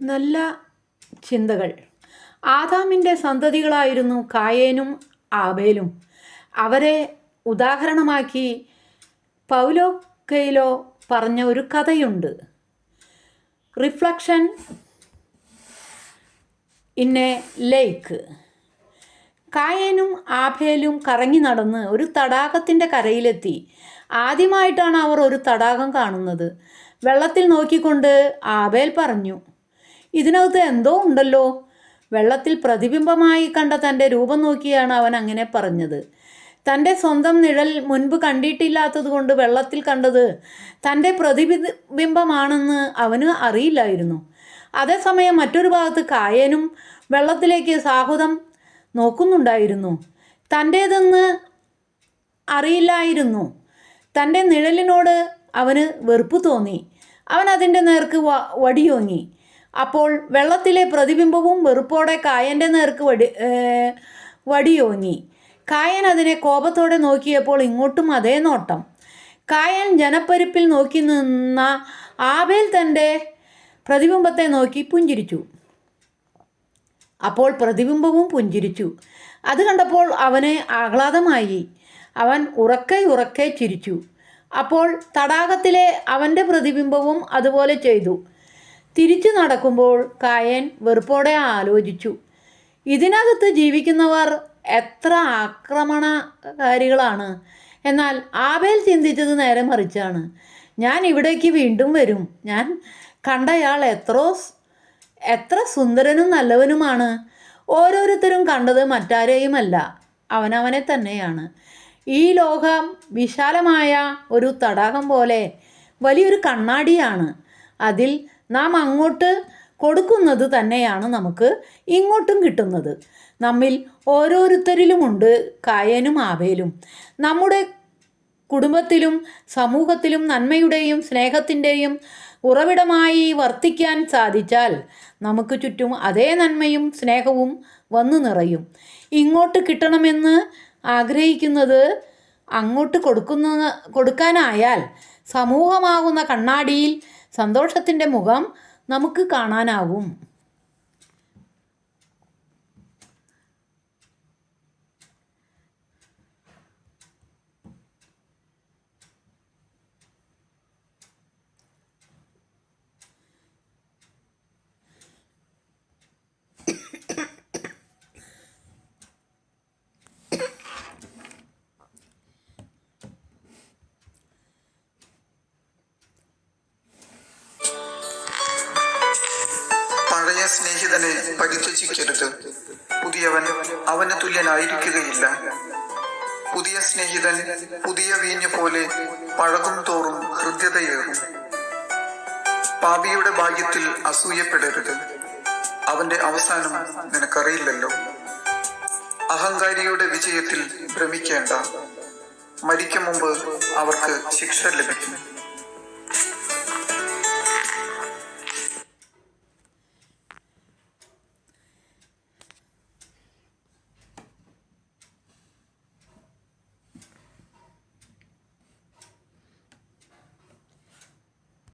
നല്ല ചിന്തകൾ. ആദാമിന്റെ സന്തതികളായിരുന്നു കായേനും ആബേലും. അവരെ ഉദാഹരണമാക്കി പൗലോ കെയിലോ പറഞ്ഞ ഒരു കഥയുണ്ട്. റിഫ്ലക്ഷൻ ഇന്നെ ലേക്ക്. കായേനും ആഭേലും കറങ്ങി നടന്ന് ഒരു തടാകത്തിന്റെ കരയിലെത്തി. ആദ്യമായിട്ടാണ് അവർ ഒരു തടാകം കാണുന്നത്. വെള്ളത്തിൽ നോക്കിക്കൊണ്ട് ആബേൽ പറഞ്ഞു ഇതിനകത്ത് എന്തോ ഉണ്ടല്ലോ. വെള്ളത്തിൽ പ്രതിബിംബമായി കണ്ട തന്റെ രൂപം നോക്കിയാണ് അവൻ അങ്ങനെ പറഞ്ഞത്. തന്റെ സ്വന്തം നിഴൽ മുൻപ് കണ്ടിട്ടില്ലാത്തത് കൊണ്ട് വെള്ളത്തിൽ കണ്ടത് തന്റെ പ്രതിബിംബമാണെന്ന് അവന് അറിയില്ലായിരുന്നു. അതേസമയം മറ്റൊരു ഭാഗത്ത് കായനും വെള്ളത്തിലേക്ക് സാഹുതം നോക്കുന്നുണ്ടായിരുന്നു. തന്റേതെന്ന് അറിയില്ലായിരുന്നു. തന്റെ നിഴലിനോട് അവന് വെറുപ്പ് തോന്നി. അവൻ അതിന്റെ നേർക്ക് വടിയോങ്ങി. അപ്പോൾ വെള്ളത്തിലെ പ്രതിബിംബവും വെറുപ്പോടെ കായന്റെ നേർക്ക് വടി വടിയോങ്ങി കായൻ അതിനെ കോപത്തോടെ നോക്കിയപ്പോൾ ഇങ്ങോട്ടും അതേ നോട്ടം. കായൻ ജനപ്പരിപ്പിൽ നോക്കി നിന്ന ആബേൽ തന്റെ പ്രതിബിംബത്തെ നോക്കി പുഞ്ചിരിച്ചു. അപ്പോൾ പ്രതിബിംബവും പുഞ്ചിരിച്ചു. അത് കണ്ടപ്പോൾ അവന് ആഹ്ലാദമായി. അവൻ ഉറക്കെ ഉറക്കെ ചിരിച്ചു. അപ്പോൾ തടാകത്തിലെ അവന്റെ പ്രതിബിംബവും അതുപോലെ ചെയ്തു. തിരിച്ചു നടക്കുമ്പോൾ കായൻ വെറുപ്പോടെ ആലോചിച്ചു. ഇതിനകത്ത് ജീവിക്കുന്നവർ എത്ര ആക്രമണകാരികളാണ്? എന്നാൽ ആബേൽ ചിന്തിച്ചത് നേരെ മറിച്ചാണ്. ഞാൻ ഇവിടേക്ക് വീണ്ടും വരും. ഞാൻ കണ്ടയാൾ എത്രോ എത്ര സുന്ദരനും നല്ലവനുമാണ്. ഓരോരുത്തരും കണ്ടത് മറ്റാരെയുമല്ല. അവനവനെ തന്നെയാണ്. ഈ ലോകം വിശാലമായ ഒരു തടാകം പോലെ വലിയൊരു കണ്ണാടിയാണ്. അതിൽ നാം അങ്ങോട്ട് കൊടുക്കുന്നത് തന്നെയാണ് നമുക്ക് ഇങ്ങോട്ടും കിട്ടുന്നത്. നമ്മിൽ ഓരോരുത്തരിലുമുണ്ട് കായനും ആവേലും. നമ്മുടെ കുടുംബത്തിലും സമൂഹത്തിലും നന്മയുടെയും സ്നേഹത്തിന്റെയും ഉറവിടമായി വർത്തിക്കാൻ സാധിച്ചാൽ നമുക്ക് ചുറ്റും അതേ നന്മയും സ്നേഹവും വന്നു നിറയും. ഇങ്ങോട്ട് കിട്ടണമെന്ന് ആഗ്രഹിക്കുന്നത് അങ്ങോട്ട് കൊടുക്കുന്ന കൊടുക്കാനായാൽ സമൂഹമാകുന്ന കണ്ണാടിയിൽ സന്തോഷത്തിന്റെ മുഖം നമുക്ക് കാണാനാവും പഴയ സ്നേഹിതനെ പരിത്യജിക്കരുത് പുതിയവൻ അവന് തുല്യനായിരിക്കുകയില്ല. പുതിയ സ്നേഹിതൻ പുതിയ വീഞ്ഞു പോലെ പഴകും തോറും ഹൃദ്യതയേറും. പാപിയുടെ ഭാഗ്യത്തിൽ അസൂയപ്പെടരുത്. അവന്റെ അവസാനം നിനക്കറിയില്ലല്ലോ. അഹങ്കാരിയുടെ വിജയത്തിൽ ഭ്രമിക്കേണ്ട. മരിക്കും മുമ്പ് അവർക്ക് ശിക്ഷ ലഭിക്കും.